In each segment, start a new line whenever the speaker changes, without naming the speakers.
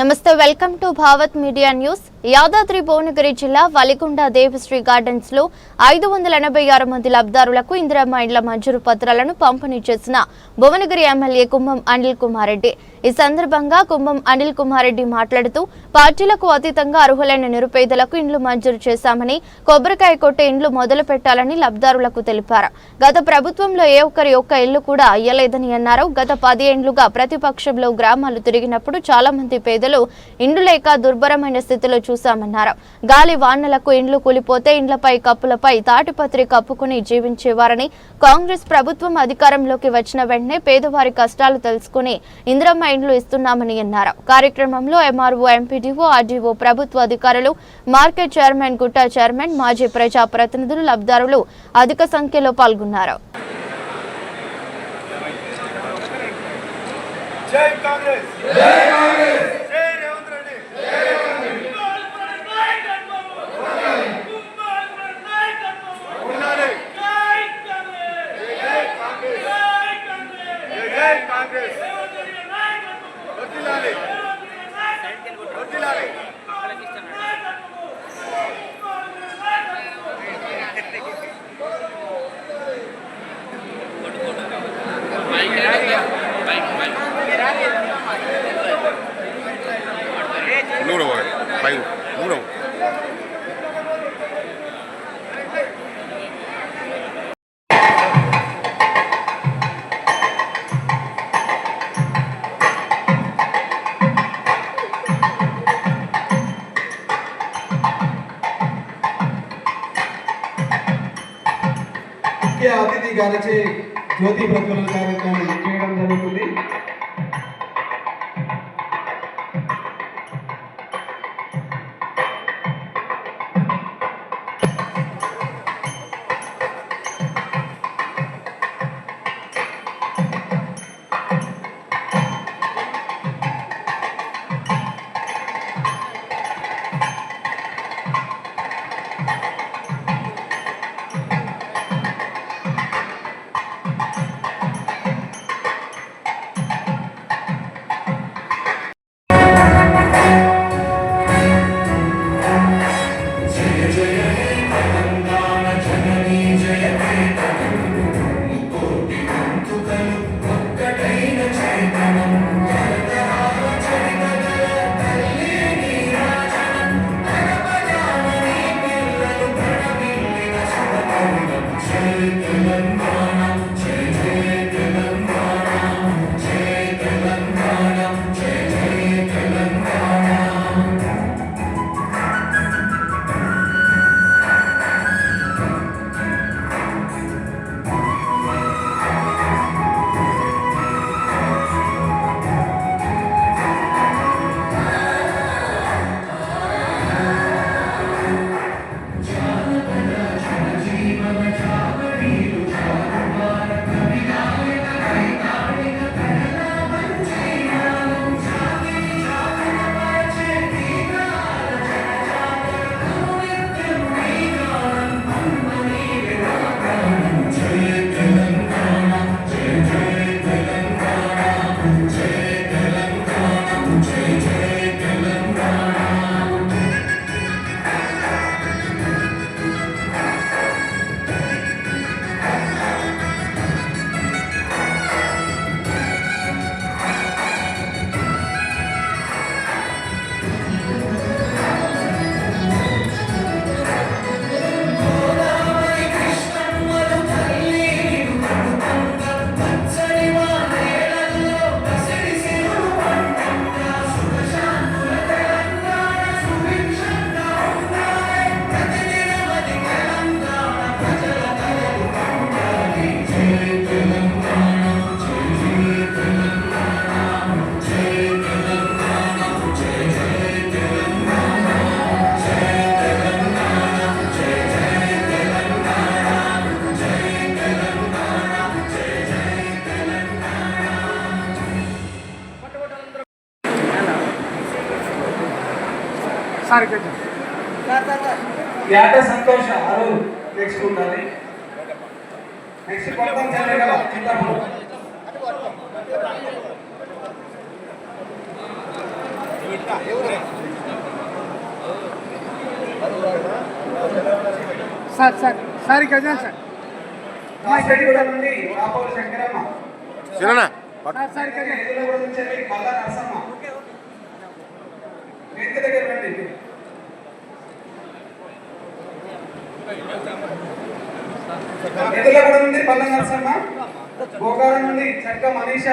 నమస్తే welcome to Bhavat media news. Yadadri Bhuvanagiri జిల్లా వలిగొండ దేవశ్రీ గార్డెన్స్లో ఐదు వందల ఎనభై ఆరు మంది లబ్ధారులకు ఇందిరమ్మ ఇండ్ల మంజూరు పత్రాలను పంపిణీ చేసిన భువనగిరి ఎమ్మెల్యే కుంభం అనిల్ కుమార్ రెడ్డి. ఈ సందర్భంగా కుంభం అనిల్ కుమార్ రెడ్డి మాట్లాడుతూ పార్టీలకు అతీతంగా అర్హులైన నిరుపేదలకు ఇండ్లు మంజూరు చేశామని కొబ్బరికాయ కొట్టే ఇండ్లు మొదలు పెట్టాలని లబ్ధారులకు తెలిపారు. గత ప్రభుత్వంలో ఏ ఒక్కరి ఒక్క ఇల్లు కూడా అయ్యలేదని అన్నారు. గత పదేండ్లుగా ప్రతిపక్షంలో గ్రామాలు తిరిగినప్పుడు చాలా మంది పేదలు ఇండ్లు లేక దుర్భరమైన స్థితిలో చూశామన్నారు. గాలి వానలకు ఇండ్లు కూలిపోతే ఇండ్లపై కప్పులపై తాటిపత్రి కప్పుకుని జీవించేవారని కాంగ్రెస్ ప్రభుత్వం అధికారంలోకి వచ్చిన వెంటనే పేదవారి కష్టాలు తెలుసుకుని ఇందిరమ్మ ఇండ్లు ఇస్తున్నామని అన్నారు. కార్యక్రమంలో ఎంఆర్ఓ ఎంపీడీఓ ఆర్డీఓ ప్రభుత్వ అధికారులు మార్కెట్ చైర్మన్ గుట్టా చైర్మన్ మాజీ ప్రజా ప్రతినిధులు లబ్ధారులు అధిక సంఖ్యలో పాల్గొన్నారు.
జై కాంగ్రెస్! జై కాంగ్రెస్!
యాట సంతోష అరు నెక్స్ట్ ఉండాలి నెక్స్ట్ కొత్త చెల్లెగల చింతపూర్
సార్ సార్ సార్ ఇక్కడ సార్. సార్ సార్ ఇక్కడ చూడండి.
ఉంది నుంచి వెళ్ళి నుండి చక్క మనీష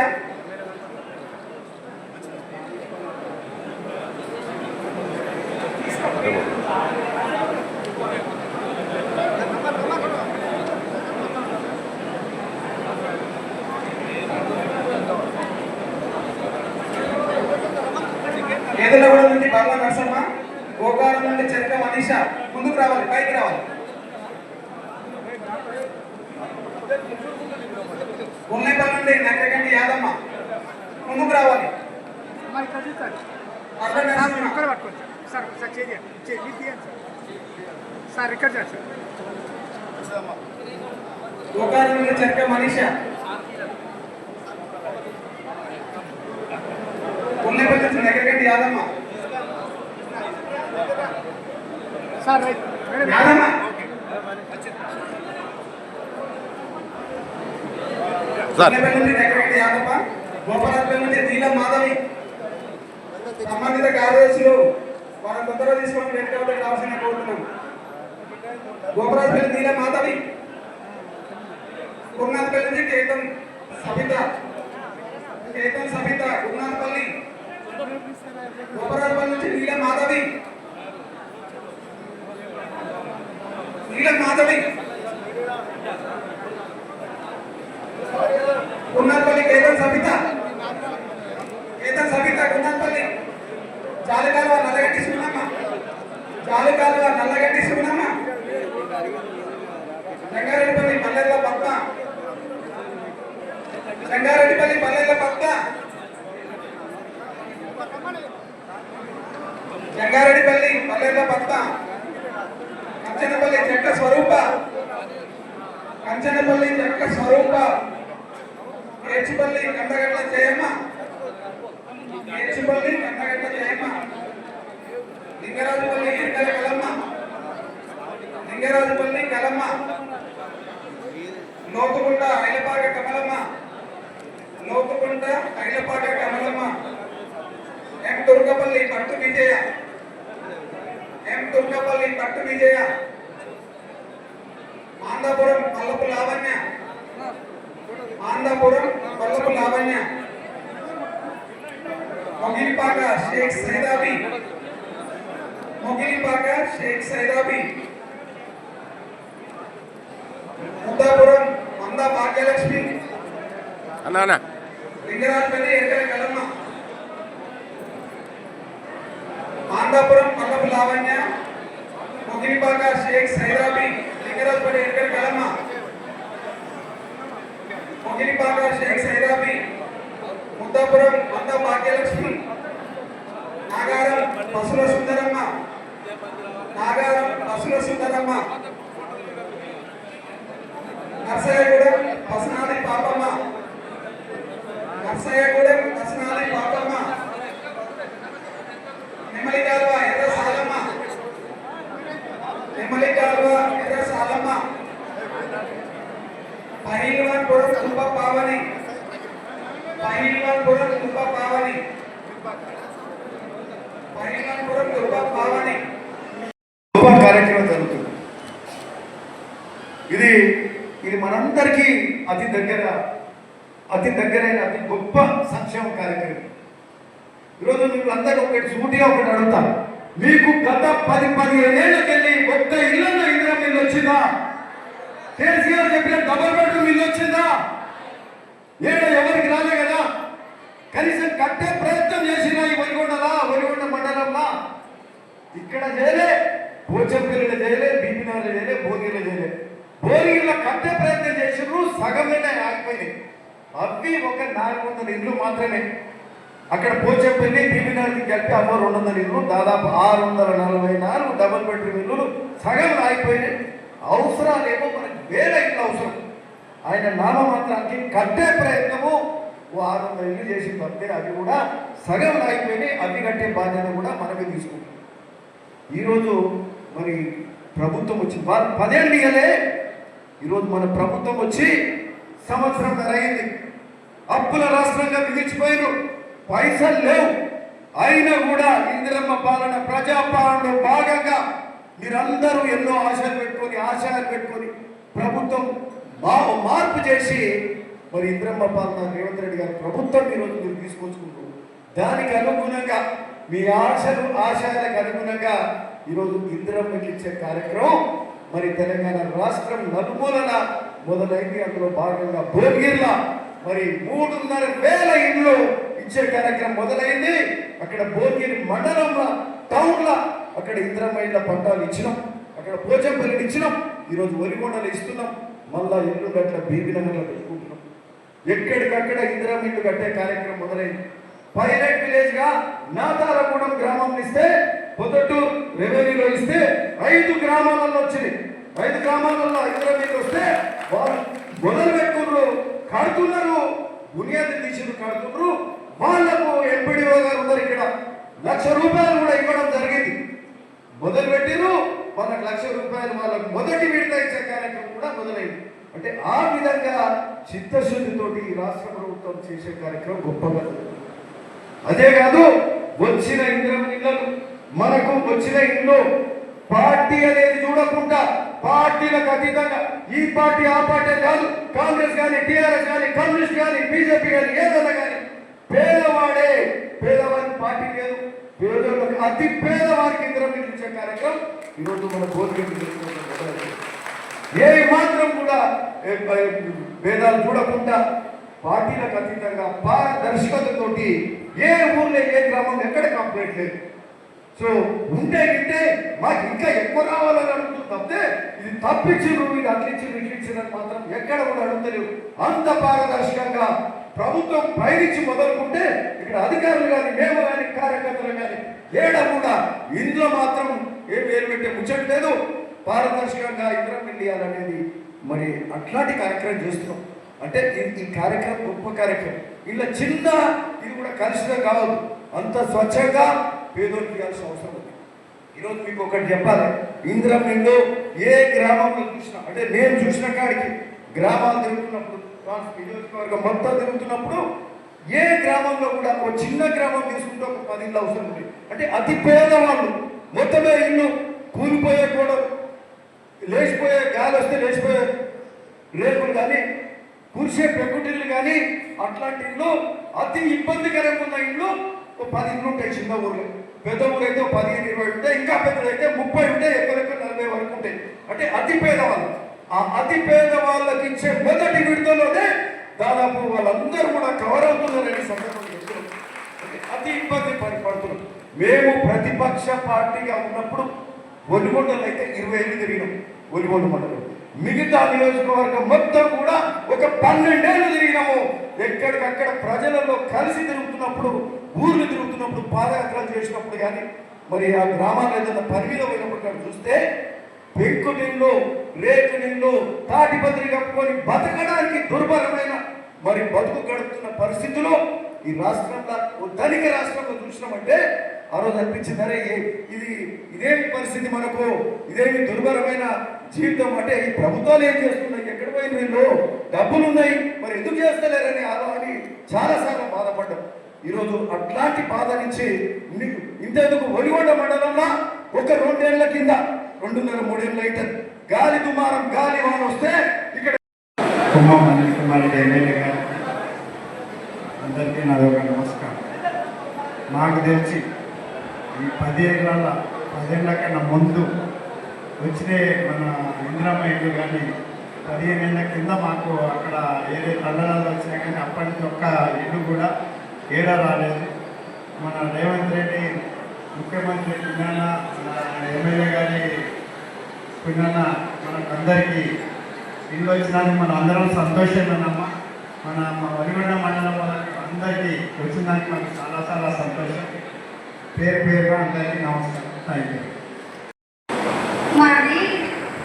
అమ్మా, ఇక్కడ చూస్తాడు
పల్లా
సార్ మీరు
నరసమ్మ
ఒక్కరు పట్టుకోండి సార్ సార్ చేయండి చేయండి మీరు తీయండి సార్ సార్ ఇక్కడ చూడండి సార్
గోగారం నుండి చక్క మనీష ఉన్నపల్లి నుంచి Nakkaganti Yadamma
sir right madam
Yadamma
sir
Unnapalli నుండి నక్కగంటి యాదమ్మ గోపాలపల్లి నుండి నీలం మాధవి సంబంధిత కార్యదర్శులు వారి తొందరగా తీసుకొని వెనుక కావాల్సిన కోరుతున్నాం. గోపరాజపల్లి నీల మాధవి. గురునాథపల్లి నుంచి కేతన్ సబిత. కేతం సబిత గురునాథపల్లి. గోపరాజపల్లి నుంచి నీల మాధవి. నీల మాధవి. గురునాథపల్లి కేతం సబిత. కేతం సబిత గురునాథపల్లి. చాలుకాలువ నల్లగడ్డి సున్నమ్మ చాలుకాలువ నల్లగడ్డి సున్నమ్మ రంగారెడ్డిపల్లి పల్లెల పక్క. రంగారెడ్డిపల్లి పల్లెల పక్క. రంగారెడ్డిపల్లి పల్లెల పక్క. కంచనపల్లి చెక్క స్వరూప. కంచనపల్లి చెక్క స్వరూప. ఏచిపల్లి కందగడ్డ జయమ్మ. ఏచిపల్లి కందగడ్డ జయమ్మ లింగరాజుపల్లి ఎంకల కలమ్మ లింగరాజుపల్లి కలమ్మ లోతుకుంట ఐలపాక కమలమ్మ లోతుకుంట ఐలపాక కమలమ్మ ఎం దుర్గపల్లి పట్టు విజయ ఎం దుర్గపల్లి పట్టు విజయ ఆంధ్రపురం పల్లపు లావణ్య. ఆంధ్రపురం పల్లపు లావణ్య. మొగిలిపాక షేక్ సైదాబి మొగిలిపాక షేక్ సైదాబి ముద్దాపురం మంద భాగ్యలక్ష్మి
అన్న అన్న
లింగరాజపల్లి ఎరకల కలమ్మ ఆంధ్రపురం పల్లపు లావణ్య ముగిలిపాక షేక్ సైరాబి లింగరాజపల్లి ఎరకల కలమ్మ ముగిలిపాక షేక్ సైరాబి ముద్దాపురం మంద భాగ్యలక్ష్మి నాగారం పసుల సుందరమ్మ. నాగారం పసుల సుందరమ్మ. నర్సయ్యగూడెం పసనాలి పాపమ్మ. నర్సయ్యగూడెం పసనాలి పాపమ్మ నెమ్మలి కాలువ ఎర్ర సాలమ్మ నెమ్మలి కాలువ ఎర్ర సాలమ్మ పహిల్వాన్పురం కుంభ పావని పహిల్వాన్పురం కుంభ పావని పహిల్వాన్పురం కుంభ పావని
గొప్ప కార్యక్రమం జరుగుతుంది ఇది ఇది మనందరికీ అతి దగ్గర అతి దగ్గరైన అతి గొప్ప సంక్షేమ కార్యక్రమం ఈరోజు మీకు అందరూ ఒకటి సూటిగా ఒకటి అడుగుతా మీకు గత పది పదిహేనేళ్ళకెళ్ళి ఒక్క ఇల్లు ఇందిరా మిల్లు వచ్చిందా? కేసీఆర్ చెప్పిన డబల్ బెడ్రూమ్ ఇల్లు వచ్చిందా? ఏడ ఎవరికి రాలే కదా? కనీసం కట్టే ప్రయత్నం చేసిన ఈ వరిగొండలా వరిగొండ మండలంలో? ఇక్కడ చేయలే పోచంపల్లిలో చేయలే బీపీనగర్లో చేయలే భోగిలో చేయలే. భోగిలో కట్టే ప్రయత్నం చేసినారు సగమైన ఆగిపోయింది అవి ఒక నాలుగు వందల ఇల్లు మాత్రమే. అక్కడ పోచేపల్లి బీబీనగర్కి కలిపి అమ్మ రెండు వందల ఇల్లు దాదాపు ఆరు వందల నలభై నాలుగు డబుల్ బెడ్రూమ్ ఇల్లు సగం ఆగిపోయినాయి అవసరాలేమో మనకి వేరే ఇల్లు అవసరం. ఆయన నామమాత్రానికి కట్టే ప్రయత్నము. ఓ ఆరు వందల ఇల్లు చేసి పడితే అవి కూడా సగం అయిపోయినాయి అవి కట్టే బాధ్యత కూడా మనమే తీసుకుంటాం. ఈరోజు మరి ప్రభుత్వం వచ్చి పదేళ్ళు ఇయ్యలే. ఈరోజు మన ప్రభుత్వం వచ్చి సంవత్సరం అయింది. అప్పుల రాష్ట్రంగా మిగిలిచిపోయారు పైసలు లేవు. అయినా కూడా ఇందిరమ్మ పాలన ప్రజాపాలనలో భాగంగా మీరందరూ ఎన్నో ఆశలు పెట్టుకొని ఆశయాలు పెట్టుకొని ప్రభుత్వం మా మార్పు చేసి మరి ఇందిరమ్మ పాలన రేవంత్ రెడ్డి గారి ప్రభుత్వం ఈరోజు మీరు తీసుకొచ్చుకుంటూ దానికి అనుగుణంగా మీ ఆశలు ఆశయాలకు అనుగుణంగా ఈరోజు ఇందిరమ్మకి ఇచ్చే కార్యక్రమం మరి తెలంగాణ రాష్ట్రం నలుమూలన మొదలైంది. అందులో భాగంగా భోగిర్ల మరి మూడున్నర వేల ఇండ్లు ఇచ్చే కార్యక్రమం మొదలైంది. అక్కడ భువనగిరి మండలంలో టౌన్లో అక్కడ ఇందిరమ్మ పట్టాలు ఇచ్చినాం. అక్కడ పోచంపల్లిని ఇచ్చినాం. ఈరోజు వరిగొండలు ఇస్తున్నాం. మళ్ళా ఇల్లు గట్ల బీబీనగర్లో పెట్టుకుంటున్నాం. ఎక్కడికక్కడ ఇందిరమ్మ ఇల్లు కట్టే కార్యక్రమం మొదలైంది. పైలట్ విలేజ్గా నాతారగూడెం గ్రామం ఇస్తే పొద్దుటూరు రెవెన్యూలో ఇస్తే ఐదు గ్రామాలలో వచ్చింది. ఐదు గ్రామాలలో ఇందిరమ్మ ఇల్లు వస్తే వాళ్ళు మొదలు పెట్టుకున్నారు కడుతున్నారు. బునియాది తీసిన కడుతున్నారు. వాళ్ళకు ఎంపీడీఓ గారు ఉన్నారు ఇక్కడ లక్ష రూపాయలు కూడా ఇవ్వడం జరిగింది. మొదలు పెట్టిరు మనకు లక్ష రూపాయలు వాళ్ళకు మొదటి విడత ఇచ్చే కార్యక్రమం కూడా మొదలైంది. అంటే ఆ విధంగా చిత్తశుద్ధితోటి రాష్ట్ర ప్రభుత్వం చేసే కార్యక్రమం గొప్పగా అదే కాదు వచ్చిన ఇంద్రం ఇళ్ళలు మనకు వచ్చిన ఇల్లు పార్టీ అనేది చూడకుండా పార్టీలకు అతీతంగా ఈ పార్టీ ఆ పార్టీ కాదు కాంగ్రెస్ కానీ టీఆర్ఎస్ కానీ కమ్యూనిస్ట్ కానీ బీజేపీ కానీ ఏదైనా కానీ పేదవాడే పేదవాడి పార్టీ లేదు పేదవాళ్ళకి అతి పేదవారికి ఇంద్రం ఇచ్చే కార్యక్రమం ఈరోజు మన భోజనం ఏ మాత్రం కూడా ఏ, భేదాలు చూడకుండా పార్టీలకు అతీతంగా పారదర్శకతతోటి ఏ ఊర్లో ఏ గ్రామం ఎక్కడ కంప్లైంట్ లేదు. సో ఉంటే ఇంటే మాకు ఇంకా ఎక్కువ రావాలని అడుగుతుంది తప్పితే ఇది తప్పించిరు ఇది అట్లించి ఇట్లిచ్చిరు మాత్రం ఎక్కడ కూడా అడుగుతలేవు. అంత పారదర్శకంగా ప్రభుత్వం పైనుంచి మొదలుకుంటే ఇక్కడ అధికారులు కానీ మేము కానీ కార్యకర్తలు కానీ ఏడా కూడా ఇందులో మాత్రం ఏ పేరు పెట్టే ముచ్చట లేదు. పారదర్శకంగా ఇంద్రం అనేది మరి అట్లాంటి కార్యక్రమం చేస్తున్నాం. అంటే ఈ- కార్యక్రమం గొప్ప కార్యక్రమం. ఇలా చిన్న ఇది కూడా కలుషితం కావద్దు. అంత స్వచ్ఛంగా పేదోళ్ళకి ఇవ్వాల్సిన అవసరం ఉంది. ఈరోజు మీకు ఒకటి చెప్పాలి. ఇంద్రం నిండు ఏ గ్రామంలో చూసినా అంటే నేను చూసిన కాడికి గ్రామాలు తిరుగుతున్నప్పుడు నియోజకవర్గం మొత్తం తిరుగుతున్నప్పుడు ఏ గ్రామంలో కూడా ఒక చిన్న గ్రామం తీసుకుంటే ఒక పది ఇళ్ళు అవసరం ఉంది. అంటే అతి పేదవాళ్ళు మొత్తమే ఇల్లు కూలిపోయే కూడా లేచిపోయే గాలి వస్తే లేచిపోయే రేకులు కానీ కురిసే పెంకుటిల్లు కానీ అట్లాంటి ఇల్లు అతి ఇబ్బందికరంగా ఉన్న ఇల్లు ఒక పది ఇళ్ళు ఉంటాయి చిన్న ఊర్లో. పెద్ద ఊరు అయితే ఒక పదిహేను ఇరవై ఉంటాయి ఇంకా పెద్దదైతే ముప్పై ఉంటాయి ఎక్కడెక్కడ నలభై వరకు ఉంటాయి. అంటే అతి పేదవాళ్ళు ఆ అతి పేద వాళ్ళకి ఇచ్చే మొదటి విడుదలలోనే దాదాపు వాళ్ళందరూ కూడా కవర్ అవుతున్నారని సందర్భం అతి ఇబ్బంది పడి పడుతున్నాం మేము ప్రతిపక్ష పార్టీగా ఉన్నప్పుడు ఒలిగొండలు అయితే ఇరవై ఎనిమిది తిరిగినాం ఒలిగొండ మండలం. మిగతా నియోజకవర్గం మొత్తం కూడా ఒక పన్నెండేళ్ళు తిరిగినాము. ఎక్కడికక్కడ ప్రజలలో కలిసి తిరుగుతున్నప్పుడు ఊర్లు తిరుగుతున్నప్పుడు పాదయాత్రలు చేసినప్పుడు కానీ మరి ఆ గ్రామాల్లో ఏదైనా పరిమిలో పోయినప్పుడు కానీ చూస్తే పెంకు నిన్ను రేకు నిన్ను తాటిపత్రి కప్పుకొని బతకడానికి దుర్భరమైన మరి బతుకు గడుపుతున్న పరిస్థితిలో ఈ రాష్ట్రంలో ధనిక రాష్ట్రంలో చూసినామంటే ఆ రోజు అనిపించింది అరే ఇది ఇదేమి పరిస్థితి మనకు? ఇదేమి దుర్భరమైన జీవితం? అంటే ఈ ప్రభుత్వాలు ఏం చేస్తున్నాయి? ఎక్కడ పోయిన వీళ్ళు? డబ్బులు ఉన్నాయి. మరి ఎందుకు చేస్తలేరని ఆలో అని చాలాసార్లు బాధపడ్డాం. ఈరోజు అట్లాంటి బాధ నుంచి ఇంతెందుకు ఒలిగొండ మండలంలో ఒక రెండేళ్ళ కింద రెండున్నర మూడేళ్ళు అయితే గాలి దుమారం గాలి వాన వస్తే ఇక్కడ
కుమ్మం అనిల్ కుమార్ ఎమ్మెల్యే గారు. అందరికీ నాది ఒక నమస్కారం. నాకు తెలిసి ఈ పదేళ్ళ పదేళ్ళ కన్నా ముందు వచ్చినే మన ఇందిరమ్మ ఇల్లు కానీ పదిహేను ఏళ్ళ కింద మాకు అక్కడ ఏదే తల్లరాలు వచ్చినా కానీ అప్పటి ఒక్క ఇల్లు కూడా ఏడా రాలేదు. మన రేవంత్ రెడ్డి ముఖ్యమంత్రి పిన్నన్న ఎమ్మెల్యే గారి పిన్నన్న మనకందరికీ ఇల్లు వచ్చినందుకు మనం అందరం సంతోషమేనమ్మా మన వరిగొండ మండలం వాళ్ళకి అందరికీ వచ్చిందానికి మనకు చాలా చాలా సంతోషం. పేరు పేరుగా అందరికీ నమస్కారం. థ్యాంక్ యూ
మాది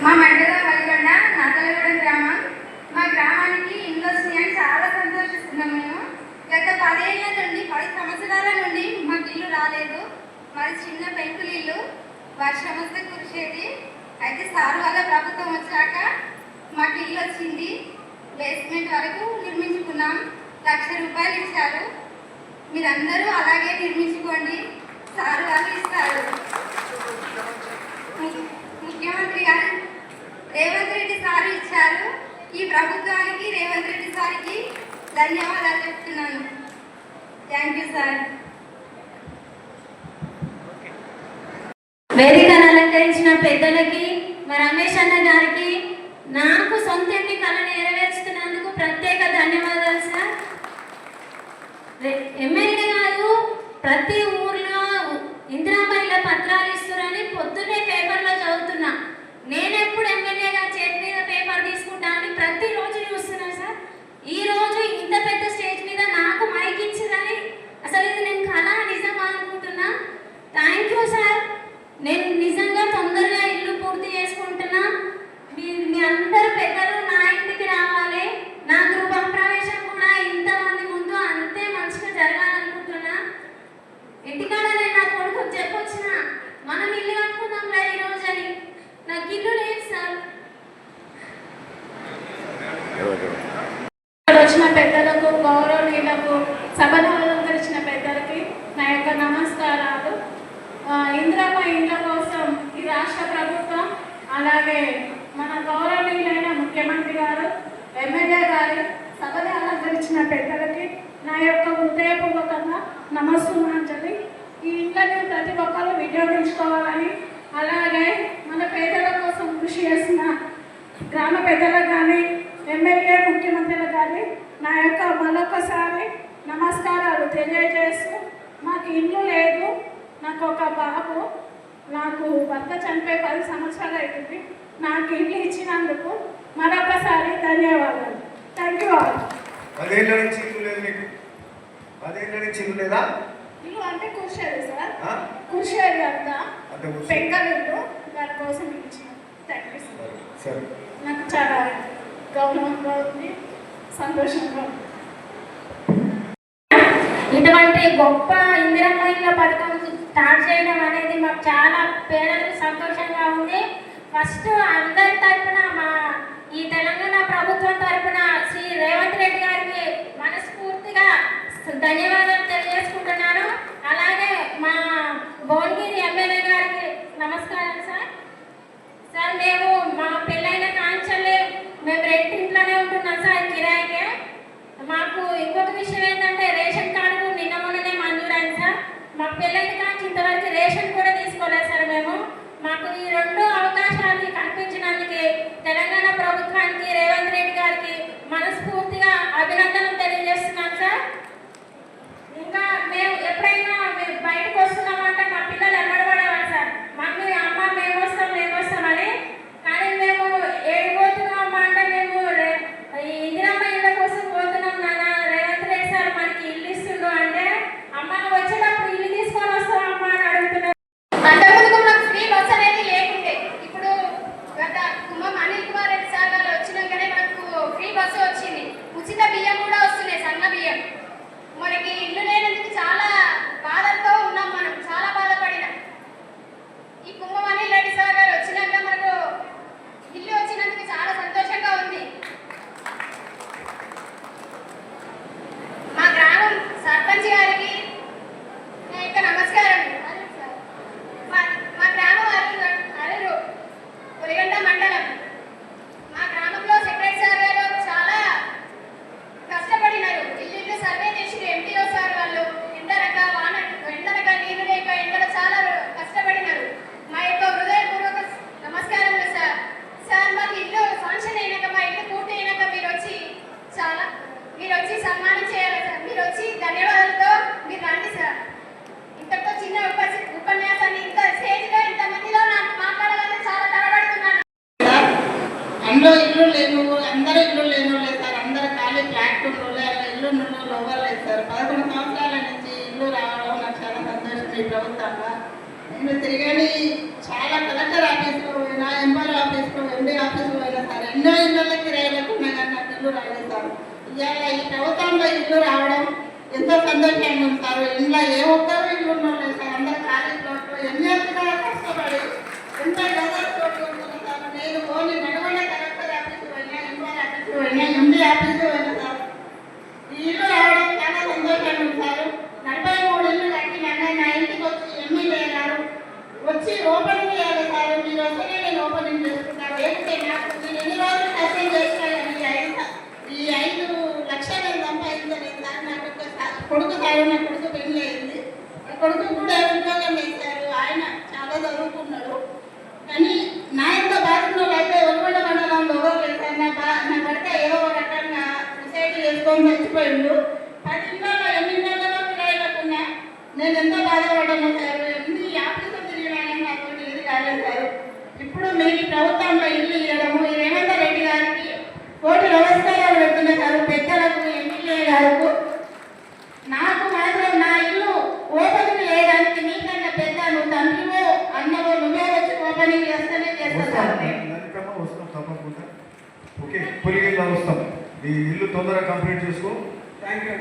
మా మండలం వల్గొండ నతలగూడెం గ్రామం మా గ్రామానికి ఇండ్లు వస్తున్నాయని చాలా సంతోషిస్తున్నాం మేము రాలేదు మాది చిన్న పెంకులు ఇల్లు వర్షం వస్తే కురిసేది అయితే సార్ వాళ్ళ ప్రభుత్వం వచ్చాక మాకు ఇల్లు వచ్చింది. బేస్మెంట్ వరకు నిర్మించుకున్నాం. లక్ష రూపాయలు ఇచ్చారు. మీరందరూ అలాగే నిర్మించుకోండి. సార్ వాళ్ళు ఇస్తారు. ము- ముఖ్యమంత్రి గారు రేవంత్ రెడ్డి సార్ ఇచ్చారు. ఈ ప్రభుత్వానికి రేవంత్ రెడ్డి సార్కి ధన్యవాదాలు చెప్తున్నాను. థ్యాంక్ యూ సార్
వేదికను అలంకరించిన పెద్దలకి మా రమేష్ అన్న గారికి నాకు సొంత ఇంటి కళను నెరవేర్చుతున్నందుకు ప్రత్యేక ధన్యవాదాలు సార్. ఎమ్మెల్యే గారు ప్రతి ఊర్లో ఇందిరామహిళ పత్రాలు ఇస్తున్నారని పొద్దున్నే పేపర్లో చదువుతున్నా. నేను ఎప్పుడు ఎమ్మెల్యే గారు చేతి మీద పేపర్ తీసుకుంటానని ప్రతిరోజు చూస్తున్నా సార్ ఈ రోజు ఇంత పెద్ద స్టేజ్ మీద నాకు మైక్ ఇచ్చిందని అసలు ఇది నేను కళ నిజం అనుకుంటున్నా థ్యాంక్ యూ సార్ నేను నిజంగా తొందరగా ఇల్లు పూర్తి చేసుకుంటున్నా మీ మీ అందరు పెద్దలు నా ఇంటికి రావాలి నా గృహ ప్రవేశం కూడా ఇంతమంది ముందు అంతే మంచిగా జరగాలనుకుంటున్నా ఇంటికాడ నేను నా కొడుకు చెప్పొచ్చిన మనం ఇల్లు కట్టుకుందాంలే ఈ రోజు అని నాకు ఇల్లు లేదు సార్
ఈరోజు
ఇక్కడ వచ్చిన పెద్దలకు గౌరవనీయులకు సభను అలంకరించిన పెద్దలకి నా యొక్క నమస్కారాలు ఆ, ఇందిరమ్మ ఇండ్ల కోసం ఈ రాష్ట్ర ప్రభుత్వం అలాగే మన గౌరవనీయులైన ముఖ్యమంత్రి గారు ఎమ్మెల్యే గారు సభని అలంకరించిన పెద్దలకి నా యొక్క హృదయపూర్వకంగా నమస్సుమాంజలి. ఈ ఇంట్లో ప్రతి ఒక్కరు వినియోగించుకోవాలని అలాగే మన పేదల కోసం కృషి చేసిన గ్రామ పెద్దలకు కానీ ఎమ్మెల్యే ముఖ్యమంత్రులకు కానీ నా యొక్క మరొకసారి నమస్కారాలు తెలియజేస్తూ మాకు ఇల్లు లేదు నాకు ఒక బాబు నాకు భర్త చనిపోయి పది సంవత్సరాలు అవుతుంది. నాకు ఇల్లు ఇచ్చినందుకు మరొకసారి ధన్యవాదాలు. థ్యాంక్ యూ ఆల్
పదేళ్ళ నుంచి ఇల్లు లేదు నీకు. పదేళ్ళ నుంచి ఇల్లు లేదా?
ఇల్లు అంటే కూర్చేది సార్.
ఆ?
కూర్చేది అంతా. పెంకలిల్లు దానికోసం ఇచ్చిన. థ్యాంక్ యూ సార్
సరే.
నాకు చాలా గౌరవంగా ఉంది సంతోషంగా ఉంది.
ఇటువంటి గొప్ప ఇందిరమ్మ ఇళ్ళ పథకం స్టార్ట్ చేయడం అనేది మాకు చాలా పేదలకు సంతోషంగా ఉంది. ఫస్ట్ అందరి తరపున మా ఈ తెలంగాణ ప్రభుత్వం తరఫున శ్రీ రేవంత్ రెడ్డి గారికి మనస్ఫూర్తిగా ధన్యవాదాలు తెలియజేసుకుంటున్నాను. అలాగే మా భువనగిరి ఎమ్మెల్యే గారికి నమస్కారం సార్. సార్ మేము మా పెళ్ళైన కాంచలే మేము రెండింట్లోనే ఉంటున్నాం సార్ కిరాయి ఇల్లు
రాలేదు సార్ ఈ ప్రభుత్వంలో ఇల్లు రావడం ఎంతో సంతోషంగా ఉంది సార్ ఇంట్లో ఏ ఒక్కరు ఇల్లు ఉండలేదు సార్. అందరు ఖాళీ ప్లాట్లు ఎన్ని రకాల కష్టపడి ఎంత గదాలు నేను ఓన్లీ నడవన కలెక్టర్ ఆఫీస్కి పోయినా ఎంఆర్ ఆఫీస్కి పోయినా ఎండి ఆఫీస్ కొడుకు కూడా ఎవరికైనా వేశారు. ఆయన
త్వరగా కంప్లీట్ చేసుకో.
Thank you